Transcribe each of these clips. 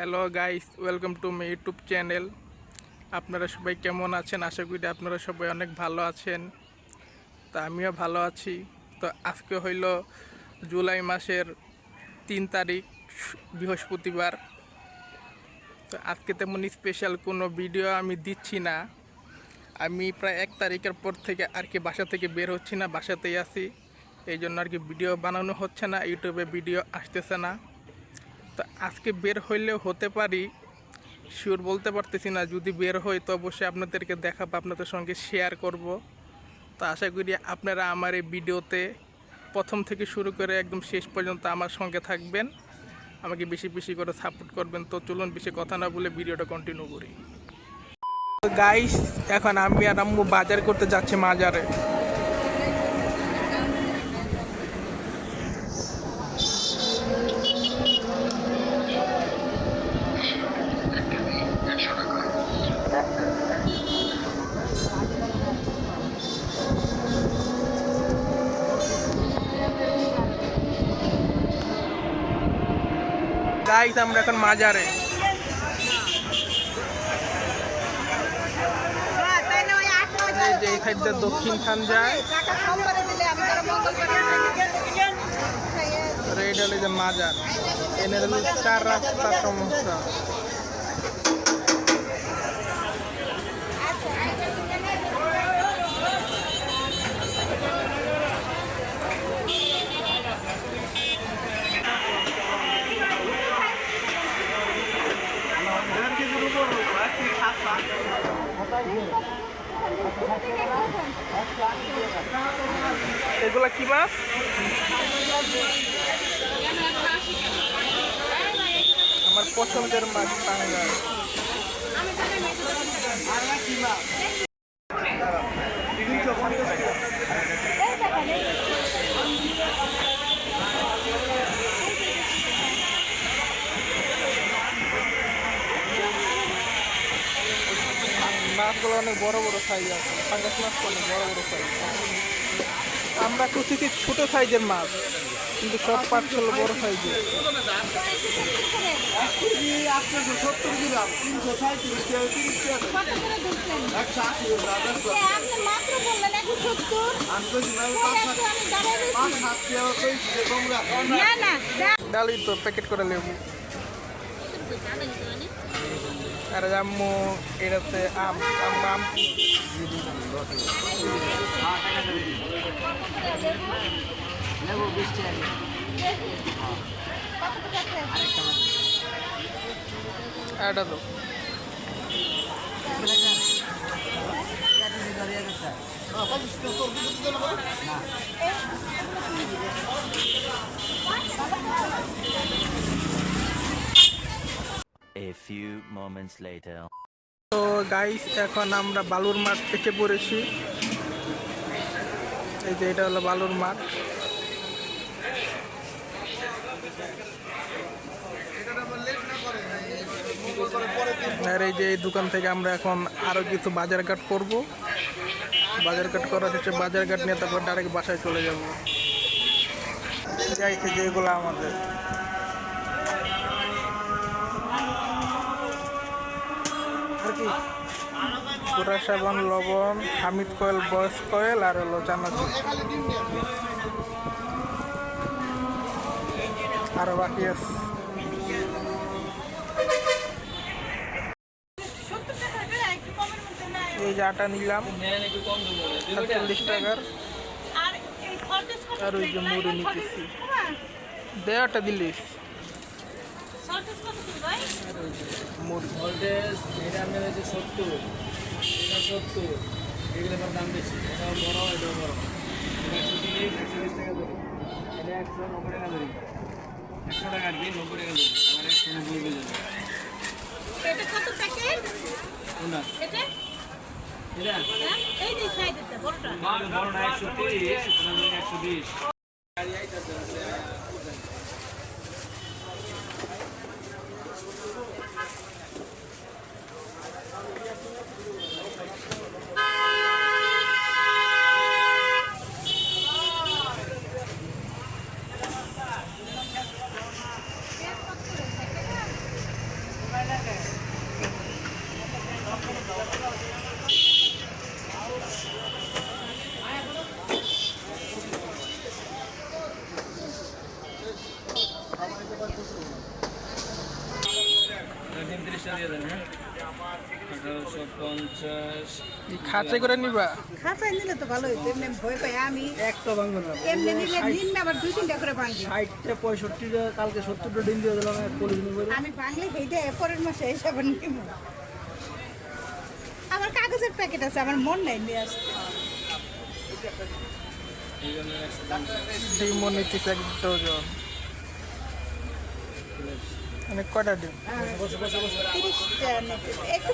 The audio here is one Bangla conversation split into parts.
Hello guys, welcome to my YouTube channel. আপনারা সবাই কেমন আছেন? আশা করি আপনারা সবাই অনেক ভালো আছেন। তা আমিও ভালো আছি। তো আজকে হইল জুলাই মাসের তিন তারিখ, বৃহস্পতিবার। তো আজকে তেমন স্পেশাল কোনো ভিডিও আমি দিচ্ছি না। আমি প্রায় এক তারিখের পর থেকে আর কি বাসা থেকে বের হচ্ছি না, বাসাতেই আছি। এই জন্য আর কি ভিডিও বানানো হচ্ছে না, ইউটিউবে ভিডিও আসতেছে না। তো আজকে বের হইলেও হতে পারি। শিওর বলতে পারতেছি না, যদি বের হই তো অবশ্যই আপনাদেরকে দেখাবো, আপনাদের সঙ্গে শেয়ার করব। তো আশা করি আপনারা আমার এই ভিডিওতে প্রথম থেকে শুরু করে একদম শেষ পর্যন্ত আমার সঙ্গে থাকবেন। আমাকে বেশি বেশি করে সাপোর্ট করবেন। তো চলুন, বেশি কথা না বলে ভিডিওটা কন্টিনিউ করি। গাইস এখন আমি আর আম্মু বাজার করতে যাচ্ছি মাজারে। গাইস, আমরা এখন মাজারে। যে দক্ষিণ খান যায়। এইটা হলো যে মাজার। এনে চার রাস্তা সমস্যা। আমার পছন্দের মাছ টাঙ্গা মাছগুলো অনেক বড় বড় সাইজ আছে। পাঙ্গাস মাছ অনেক বড় বড় সাইজ আমরা খুঁজতেছি ছোট সাইজের মাছ, কিন্তু সব পাট হলো বড় সাইজের। ডালি তো প্যাকেট করে লেবু আর আম্মু এটাতে আম আম আম। এটা তো A few moments later. তো গাইস এখন আমরা বালুর মাঠ থেকে পড়েছি। এই যে এটা হলো বালুর মাঠ। আর এই যে এই দোকান থেকে আমরা এখন আরও কিছু বাজার ঘাট করব। বাজার ঘাট করা হচ্ছে বাজার ঘাট নিয়ে তারপর ডাইরেক্ট বাসায় চলে যাব। যাইছে যেগুলো আমাদের। আর কি? পুরা সাবান লবণ হামিদ কয়েল বয়স কয়েল আর হলো চানাচুর। আরও বাকি আছে। এই যে আটা নিলাম সাতচল্লিশ টাকার। আর ওই যে মুড়ি নিতেছি। দেওয়াটা দিলিস মুড়ি। সত্তর এগুলো সব দাম বেশি এটা বড় এটা বড় একশো তিরিশ একশো বিশ টাকা ধরে এটা একশো নব্বই টাকা ধরে একশো টাকা আর কি নব্বই টাকা ধরে আবার একশো নব্বই বেজে এটা কত প্যাকেট কোনটা এটা এটা এই যে সাইডটা বড়টা বড়টা 130 120 আঠারোশো পঞ্চাশ খাঁচে করে নিবা? খাঁচায় নিলে তো ভালো হইতো এমনি ভয় পাই আমি। একটা ভাঙবে না এমনি নিলে দিন আবার দুই তিনটা করে ভাঙি ষাটটা পঁয়ষট্টিটা কালকে সত্তরটা ডিম দিয়ে দিলাম এক পলিথিন করে। আমি ভাঙলে সেইটা পরের মাসে হিসাব নিব। আমার কাগজের প্যাকেট আছে আমার মন নাই নিয়ে আসতে। নিতেছে এক ডজন মানে কয়টা ডিম? একটু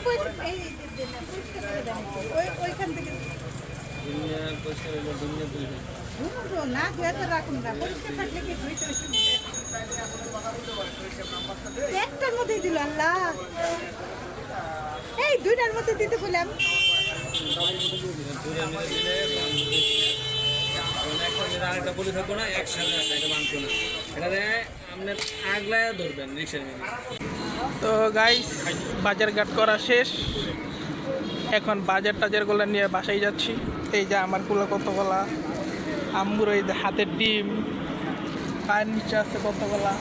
না, তো রাখুন একটার মধ্যেই দিল আল্লাহ এই দুইটার মধ্যে দিতে বললাম আগলায় ধরবেন তো গাই বাজার ঘাট করা শেষ। এখন বাজার টাজারগুলো নিয়ে বাসায় যাচ্ছি। এই যে আমারগুলো কতগুলা আম্মুর এই হাতের ডিম, পায়ের নিচে আছে কতগুলা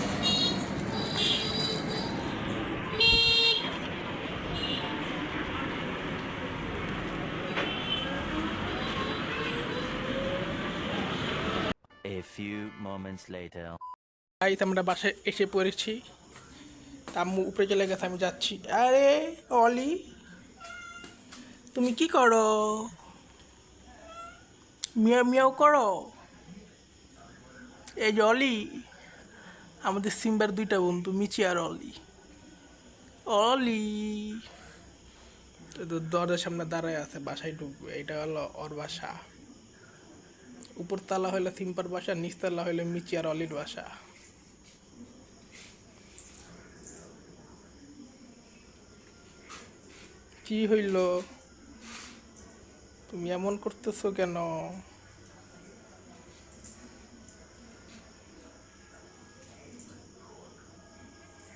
A few moments later. আমরা বাসায় এসে পড়েছি। উপরে চলে গেছে, আমি যাচ্ছি। আরে, অলি, তুমি কি করো? মিয়াও মিয়াও করো। এই যে অলি, আমাদের সিম্বার দুইটা বন্ধু, মিচি আর অলি। অলি দরজার সামনে দাঁড়ায় আছে, বাসায় ঢুকবে। এটা হলো ওর বাসা। উপরতলা হইল সিম্পার বাসা নিচতলা হইল মিচি আর অলির বাসা। কি হইল? তুমি এমন করতেছো কেন?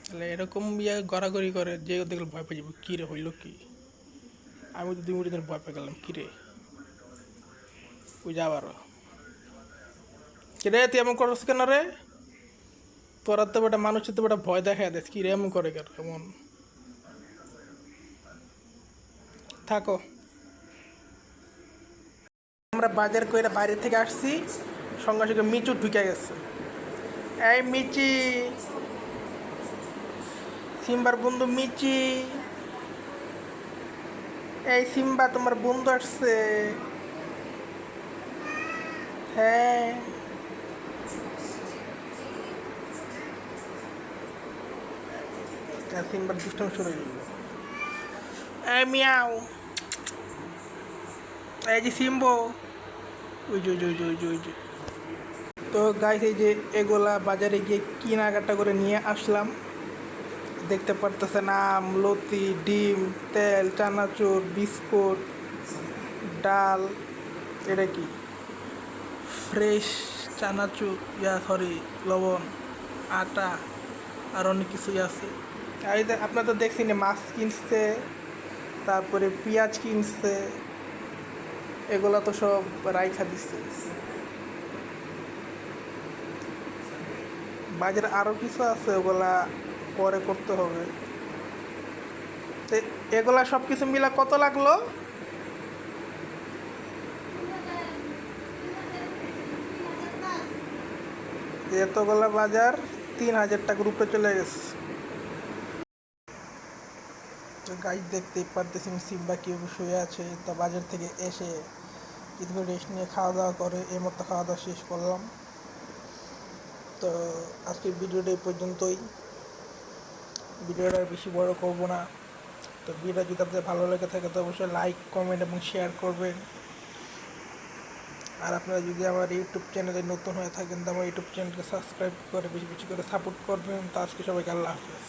তাহলে এরকম ইয়ে গড়াগড়ি করে যে দেখলে ভয় পেয়ে যাব, কী রে, হইল কি? আমি তো দুই ধরে ভয় পেয়ে গেলাম, কী রে? ওই যাবারও রে তুই এমন করছ কেন রে? তোরা তো বেটা, মানুষের তো বেটা ভয় দেখা দেয় কী রে এমন করে কেন? এমন। থাকো। আমরা বাজার করে বাইরে থেকে আসছি, সঙ্গে সঙ্গে মিচু ঢুকে গেছে। এই মিচি! সিম্বার বন্ধু মিচি! এই সিম্বা, তোমার বন্ধু আসছে। হ্যাঁ। সিম্বার দুষ্টাম শুরু হয়ে গেল। এই মিয়াও। এই যে সিম্বো। ওই যে ওই যে ওই যে ওই যে তো গাইস এই যে এগুলা বাজারে গিয়ে কেনাকাটা করে নিয়ে আসলাম। দেখতে পারতেছেন আম লতি ডিম তেল চানাচুর বিস্কুট ডাল এটা কি? ফ্রেশ চানাচুর ইয়া সরি লবণ আটা আর অনেক কিছুই আছে। আর আপনারা তো দেখছেন মাছ কিনছে, তারপরে পেঁয়াজ কিনছে, এগুলা তো সব রাইখা দিচ্ছে বাজারে আরও কিছু আছে, ওগুলা পরে করতে হবে। তো এগুলা সব কিছু মিলা কত লাগল? এতগুলা বাজার তিন হাজার টাকা উপরে চলে গেছে। গাছ দেখতেই পারতেছি সিম্বা কীভাবে শুয়ে আছে। তা বাজার থেকে এসে কিছু রেস্ট নিয়ে খাওয়া দাওয়া করে এই মতো খাওয়া দাওয়া শেষ করলাম। তো আজকের ভিডিওটা এই পর্যন্তই। ভিডিওটা বেশি বড় করব না। তো ভিডিও যদি আপনাদের ভালো লেগে থাকে, তো অবশ্যই লাইক কমেন্ট এবং শেয়ার করবেন। আর আপনারা যদি আমার ইউটিউব চ্যানেলে নতুন হয়ে থাকেন, তো আমার ইউটিউব চ্যানেলকে সাবস্ক্রাইব করে বেশি বেশি করে সাপোর্ট করবেন। তো আজকে সবাইকে আল্লাহ হাফেজ।